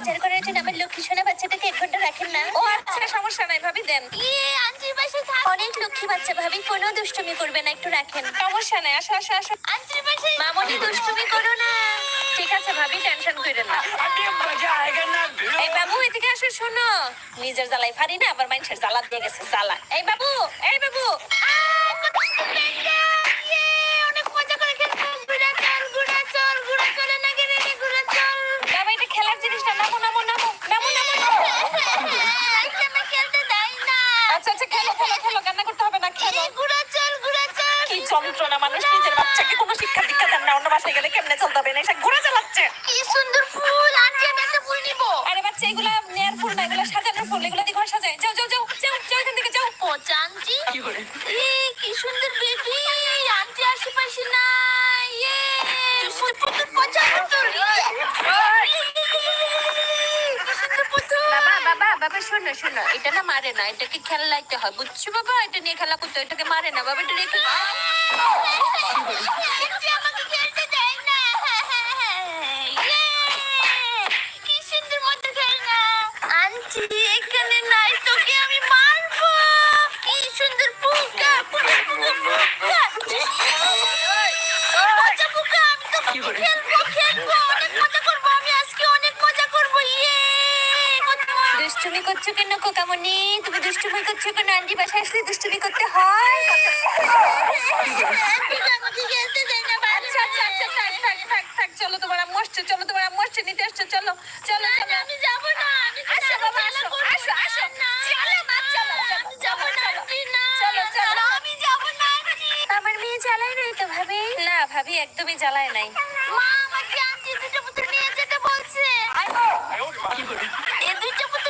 বাজার করার জন্য আমার লক্ষ্মী সোনা বাচ্চাটাকে এক ঘণ্টা রাখেন না। ও আচ্ছা সমস্যা নাই ভাবি দেন। ইয়ে, থাক। অনেক লক্ষ্মী বাচ্চা ভাবি কোনো দুষ্টুমি করবে না একটু রাখেন। সমস্যা নাই আসো আসো আসো। আন্টির মামনি দুষ্টুমি করো না। ঠিক আছে ভাবি টেনশন করেন না। এই বাবু এদিকে আসো শোনো। নিজের জ্বালায় ফারি না আবার মানুষের জ্বালা দিয়ে গেছে জ্বালা এই বাবু এই বাবু। আ খেলো কান্না করতে হবে না খেলো। ঘুরা চল, ঘুরা চল। কি যন্ত্রণা মানুষ নিজের বাচ্চাকে কোনো শিক্ষা দীক্ষা দেন না অন্য বাসায় গেলে কেমনে চলতে হবে? না এসে ঘুরে চালাচ্ছে। কি সুন্দর বাবা শোনো শোনো এটা না মারে না এটাকে খেলাইতে হয়। বুঝছ বাবা? এটা নিয়ে খেলা করতে এটাকে মারে না বাবা এটা রেখে কেন তুমি দুষ্টুমি করছ কেন? আন্টি বাসায় আসলে দুষ্টুমি করতে হয়? আচ্ছা আচ্ছা আচ্ছা থাক থাক থাক থাক চলো তোমার আম্মু আসছে চলো তোমার আম্মু আসছে নিতে আসছে চলো চলো চলো। আমি যাব না আমি আসো বাবা আসো আসো আসো। চলো মা চলো আমি যাব না চলো, চলো। আমি যাব না আমার মেয়ে জ্বালায় নাই তো ভাবি? না ভাবি একদমই জ্বালায় নাই। মা আমাকে আন্টি দুটো পুতুল নিয়ে যেতে বলছে। এই দুটো পুতুল আমি নিয়ে যাব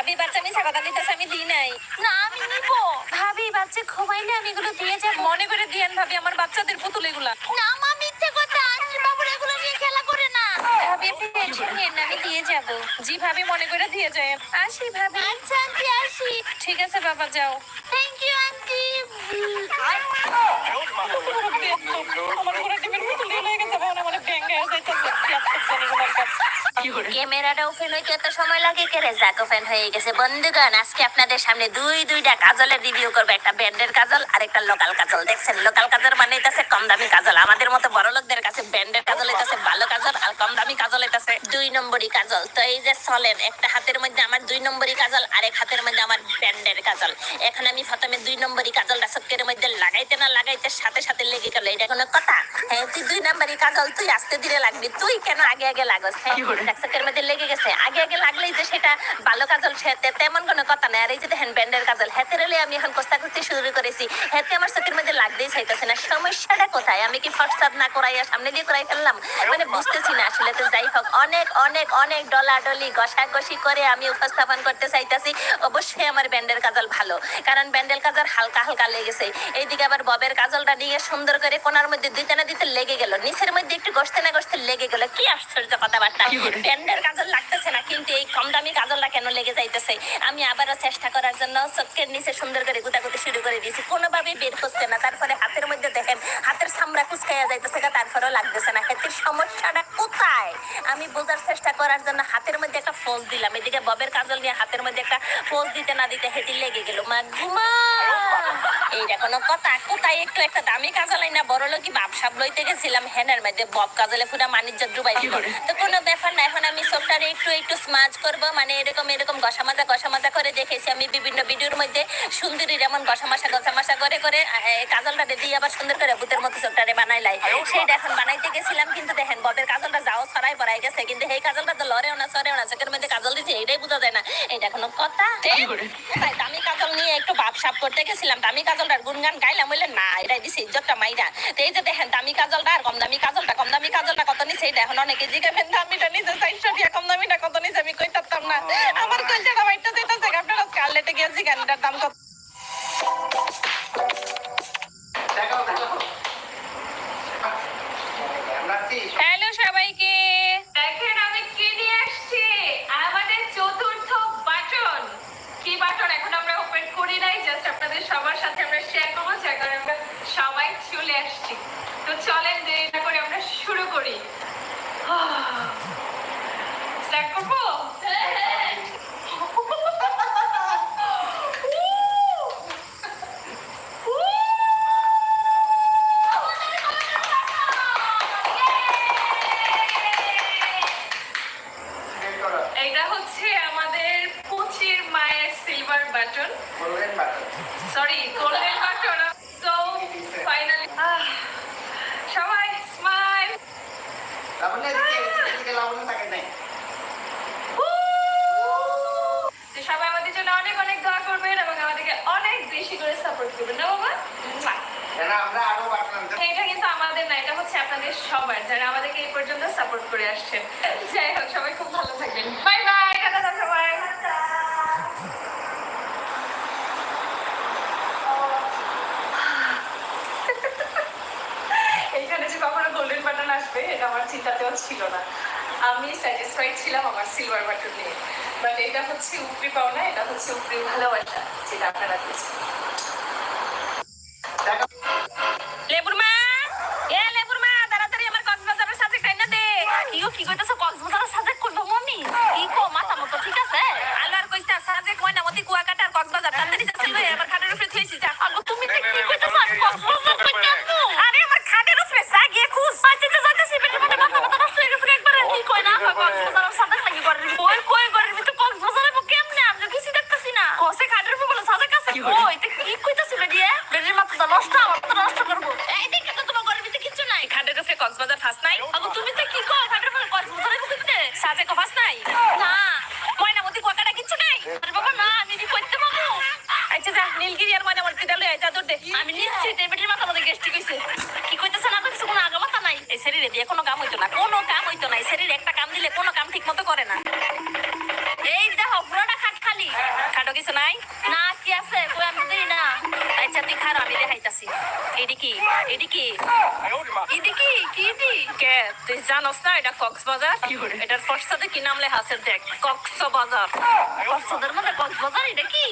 ভাবি বাচ্চা মিশা কথা নিতেছে আমি দিই নাই। না আমি নিবো। ভাবি বাচ্চা ঘুমাইলে আমি এগুলো দিয়ে যাব। মনে করে দিয়েন ভাবি আমার বাচ্চাদের পুতুল এগুলা। না মা মিথ্যে কথা আন্টি বাবুর এগুলো নিয়ে খেলা করে না। ভাবি আপনি টেনশন নিয়েন না আমি দিয়ে যাব। জি ভাবি মনে করে দিয়ে যায়। আসি ভাবি। আচ্ছা আন্টি আসি ঠিক আছে বাবা যাও। Thank you aunty. আমার ঘরে টিমের পুতুল দিয়ে লেগে যাবে আমার ব্যাঙ্গে যাইতেছে। ক্যামেরাটা ওপেন হইতে এত সময় লাগে কে রে যাক ওপেন হয়ে গেছে। বন্ধুগণ আজকে আপনাদের সামনে দুই দুইটা কাজলের রিভিউ করব। একটা ব্র্যান্ডের কাজল আর একটা লোকাল কাজল। দেখছেন লোকাল কাজল মানে হইতাছে কম দামি কাজল। আমাদের মতো বড় লোকদের কাছে ব্র্যান্ডের কাজল হইতাছে ভালো কাজল আর কম দামি কাজল হইতাছে দুই নম্বরই কাজল। তো এই যে চলেন একটা হাতের মধ্যে আমার দুই নম্বরই কাজল আর এক হাতের মধ্যে আমার ব্র্যান্ডের কাজল। এখন আমি প্রথমে দুই নম্বরই কাজলটা চোখের মধ্যে লাগাইতে না লাগাইতে সাথে সাথে লেগে গেল। এটা কোনো কথা? হ্যাঁ তুই দুই নম্বরই কাজল তুই আস্তে ধীরে লাগবি। তুই কেন আগে আগে লাগস? হ্যাঁ মধ্যে লেগে গেছে। আগে আগে লাগলেই যে সেটা ভালো কাজল তেমন কোনো কথা নাই। আর এই যে দেখেন ব্যান্ডের কাজল হেতে রেলে আমি এখন শুরু করেছি। হেতে আমার চোখের মধ্যে লাগতেই চাইতেছে না। সমস্যাটা কোথায়? আমি কি না করাইয়া সামনে দিয়ে করাই ফেললাম? মানে বুঝতেছি না আসলে তো যাই হোক, অনেক অনেক অনেক ঘষাঘষি করে আমি উপস্থাপন করতে চাইতেছি। অবশ্যই আমার ব্যান্ডের কাজল ভালো। কারণ ব্যান্ডেল কাজল হালকা হালকা লেগেছে। এইদিকে আবার ববের কাজলটা নিয়ে সুন্দর করে কোনার মধ্যে দিতে না দিতে লেগে গেল। নিচের মধ্যে একটু গসতে না গসতে লেগে গেল। কি আশ্চর্য কথাবার্তা। ব্যান্ডের কাজল লাগতেছে না কিন্তু এই কম দামি কাজলটা কেন লেগে যাইতেছে? আমি আবারও চেষ্টা করার জন্য চোখের নিচে সুন্দর করে গুতাগুতি শুরু করে দিয়েছি। কোনোভাবেই বের করছে না তারপরে হাতের মধ্যে দেখেন হাতের সামরা কুচকাইয়া যাইতেছে গা, তারপরেও লাগতেছে না। হাতের সমস্যাটা কোথায়? আমি বোঝার চেষ্টা করার জন্য হাতের মধ্যে একটা ফোজ দিলাম। এদিকে ববের কাজল নিয়ে হাতের মধ্যে একটা ফোজ দিতে না দিতে হেঁটে লেগে গেল। মা ঘুমা এইটা কোনো কথা। কোথায় একটু একটা দামি কাজলাই না বড় লোকই বাপসাপ লইতে গেছিলাম হেনের মধ্যে বব কাজলে পুরা মানিজ্য ডুবাই দিল। তো কোনো ব্যাপার না এখন আমি সবটারে একটু একটু স্মাজ করব মানে এরকম এরকম গসা মাজা করে দেখেছি আমি বিভিন্ন ভিডিওর মধ্যে। সুন্দরীর এমন গসা মাসা করে করে আহ, দিয়ে আবার সুন্দর করে ভূতের মতো চোখটারে বানাই সেইটা এখন বানাইতে গেছিলাম কিন্তু দেখেন ববের কাজলটা যাও ছড়াই পড়াই গেছে কিন্তু এই কাজলটা তো লড়েও না সরেও না চোখের মধ্যে কাজল দিচ্ছে এটাই বোঝা যায় না। এটা কোনো কথা? দামি কাজল নিয়ে একটু বাপ সাপ করতে গেছিলাম দামি কাজলটার গুনগান গাইলাম বললে না এটাই দিছে ইজ্জতটা মাইরা। তো এই যে দেখেন দামি কাজলটা আর কম দামি কাজলটা কম দামি কাজলটা কত নিছে এটা এখন অনেকে জিজ্ঞাসেন দামিটা নিচে চারশো টাকা কম দামিটা কত নিছে? আমি কই পারতাম না। আমার কইটা বাইটা যেতেছে আপনারা স্কারলেটে গিয়েছি গানটার দাম কত? হ্যালো সবাইকে। দেখেন আমি কি নিয়ে আসছি? আমাদের চতুর্থ বাটন। কি বাটন এখন নাই জাস্ট আপনাদের সবার সাথে আমরা শেয়ার করব, যার কারণে আমরা সবাই চলে আসছি। তো চলেন, দেরি না করে আমরা শুরু করি। স্টার্ট করব? হ্যাঁ। লাবণ্য এদিকে এদিকে লাবণ্য তাকে নাই। সবাই আমাদের জন্য অনেক অনেক দোয়া করবেন এবং আমাদেরকে অনেক বেশি করে সাপোর্ট করবেন না বাবা? আমরা আরও এটা কিন্তু আমাদের না এটা হচ্ছে আপনাদের সবার যারা আমাদেরকে এই পর্যন্ত সাপোর্ট করে আসছেন। যাই হোক সবাই খুব ভালো থাকবেন। বাই বাই টাটা সবাই এইখানে যে কখনো গোল্ডেন বাটন আসবে এটা আমার চিন্তাতেও ছিল না। আমি স্যাটিসফাইড ছিলাম আমার সিলভার বাটন নিয়ে। বাট এটা হচ্ছে উপরি পাওনা, এটা হচ্ছে উপরি ভালোবাসা, যেটা আপনারা দিয়েছেন। নীলগিরি আর চাদর দে। আমি নিচ্ছি তে বেটির মাথা মধ্যে গেস্টি কইছে কি কইতেছ না কইছে কোনো আগামাতা নাই। এই শরীরে দিয়ে কোনো কাম হইতো না। কোনো কাম হইতো না। এই শরীরে একটা কাম দিলে কোনো কাম ঠিক মতো করে না। আচ্ছা তুই খারো আমি দেখাইতাছি। এডি কি? দি কে? তুই জানোস না এটা কক্সবাজার? এটার ফর্সাতে কি নাম লেখা আছে দেখ কক্সবাজার। কক্সবাজার মানে কক্সবাজার এটা কি?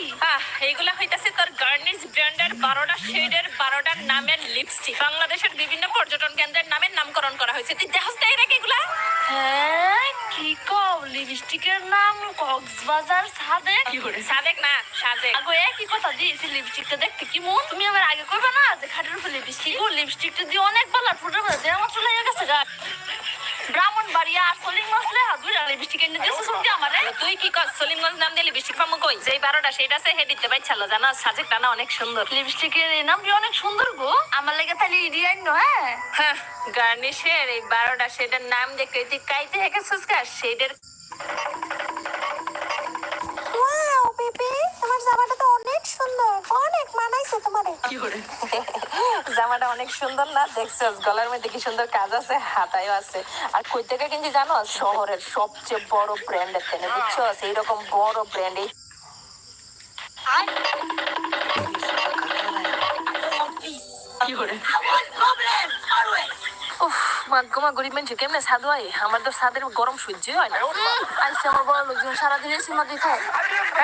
এইগুলা হইতাছে তোর গার্নিশ ব্র্যান্ডের বারোটা শেডের বারোটা নামের লিপস্টিক বাংলাদেশের বিভিন্ন পর্যটন কেন্দ্রের নামের নামকরণ করা হয়েছে। তুই দেখোস তাই এগুলা? হ্যাঁ কি কও লিপস্টিকের নাম কক্সবাজার সাদেক। কি করে? সাদেক না সাদেক আগো একই কথা দিয়েছি লিপস্টিকটা দেখতে কি মন তুমি আমার আগে করবে না যে খাটের উপর লিপস্টিক? ও লিপস্টিকটা দিয়ে অনেক বেলা ফুটে বেলা দেওয়া মাত্র লেগে গেছে গা। ব্রাহ্মণ বাড়িয়া আর সলিং মাসলে হাত দুইটা লিপস্টিক এনে দিয়েছে তুই কি কর সলিমগঞ্জ নাম দিয়ে লিপস্টিক পামু কই? যেই বারোটা সেটা সে হে দিতে পাই ছালো জানো সাজেকটা না অনেক সুন্দর। লিপস্টিকের এই নামটি অনেক সুন্দর গো। আমার লাগে তাহলে ইডিয়ান নয় হ্যাঁ? হ্যাঁ গার্নিশের এই বারোটা সেটার নাম দেখে তুই কাইতে হেকে সুস্কার সেটার তোমারে? জামাটা অনেক সুন্দর না? দেখছস গলার মধ্যে কি সুন্দর কাজ আছে হাতায়ও আছে। আর কই থেকে কিন্তু জানো? শহরের সবচেয়ে বড় ব্র্যান্ডের তেনে বুঝছস এইরকম বড় ব্র্যান্ড এই কি করে? উফ মাগো মা গরিব মানুষ কেমনে সাধু হয়? আমার তো সাদের গরম সহ্য হয় না। আইসে আমার বড় লোকজন সারাদিন এসি মধ্যে থাকে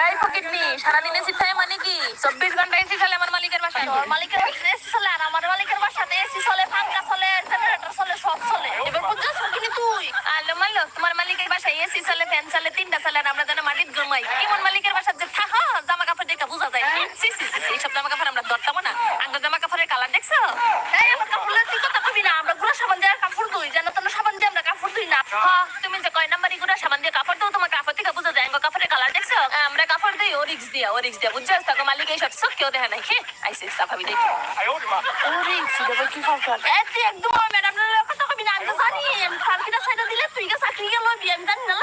এই পকেটনি সারাদিন এসি থাকে মানে কি চব্বিশ ঘণ্টা এসি চলে আমার মালিকের বাসায়। তোর মালিকের বাসায় এসি চলে আর আমার মালিকের বাসাতে এসি চলে পাঙ্খা চলে জেনারেটর চলে সব চলে। এবার বুঝছিস কিনি তুই? আলো মালো তোমার মালিকের বাসায় এসি চলে ফ্যান চলে তিনটা চলে আর আমরা যেন মাটির ঘুমাই কেমন মালিকের বাসা যে থাকা জামা কাপড় দেখে বোঝা যায় সি সি সি এইসব জামা কাপড় আমরা ধরতাম না আঙ্গ জামা কাপড়ের কালার দেখছ এই আমার কাপড় তুই কথা কবি না আমরা গুড়া সাবান দিয়ে আর কাপড় ধুই যেন তোমরা সাবান দিয়ে আমরা কাপড় ধুই না হ্যাঁ, তুমি যে কয় নাম্বারই গুড়া সাবান দিয়ে কাপড় দাও তোমার কাপড় থেকে বোঝা যায় আঙ্গ কাপড়ের কালার দেখছ আমরা ওরিক্স দিয়া ওরিক্স দিয়া বুঝছ তাকে মালিক এই সব কেউ দেখে নাই হে আইসি সাফাবি দেখি ওরিক্স দেবে কি ফাঁকা এতে একদম ম্যাডাম কথা কবি না আমি তো জানি ফার্কিটা সাইডে দিলে তুই কে চাকরি গেল বি আমি জানি না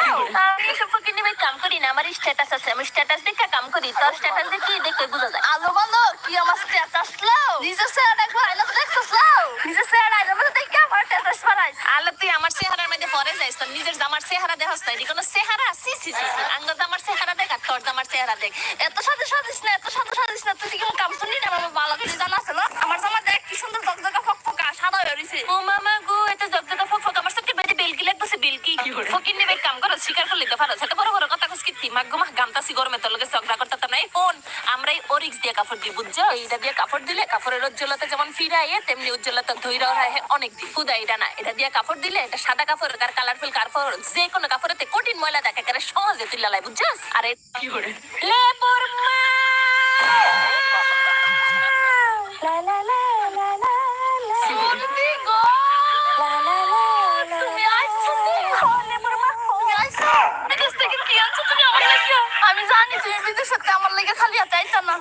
আমি এসব ফকির ভাই কাম করি না আমার স্ট্যাটাস আছে আমি স্ট্যাটাস দেখে কাম করি তোর স্ট্যাটাস দেখে দেখে বুঝা যায় আলো বলো কি আমার স্ট্যাটাস লাও নিজে স্যার দেখো আইলো তো দেখছস লাও নিজে স্যার আইলো তো দেখে আমার স্ট্যাটাস বানাইস আলো তুই আমার চেহারার মধ্যে পরে যাইস তোর নিজের জামার চেহারা দেখছ তাই কোনো চেহারা সি সি সি সি আঙ্গ জামার চেহারা দেখ আর তোর জামার চেহারা দেখ এত সাথে সাজিস না এত সাথে সাজিস না তুই কি কোনো কাম শুনলি না আমার ভালো করে জানা আছে না আমার জামা দেখ কি সুন্দর জকজকা ফকফকা সাদা হয়ে রইছে ও মামা গো এত জকজকা ফকফকা আমার সত্যি বেশি বিলকি লাগতেছে বিলকি ফকির করো স্বীকার করলে তো পারো সেটা বড় বড় কথা কুসকিতি মাগ্গো মা গামতাছি গরমে তোর লগে ঝগড়া করতে তো নাই ফোন আমরা এই অরিক্স দিয়ে কাপড় দিই বুঝছ? এইটা দিয়ে কাপড় দিলে কাপড়ের উজ্জ্বলতা যেমন ফিরে আইয়ে তেমনি উজ্জ্বলতা ধৈর্য রাখে অনেক দিন খুদা এটা না। এটা দিয়ে কাপড় দিলে এটা সাদা কাপড় আর কালারফুল কাপড় যে কোনো কাপড়েতে কঠিন ময়লা দেখা করে সহজে তুই লালাই বুঝছস? আর কি আমি জানি তুমি থেকে আমার লেগে খালি আইতা না।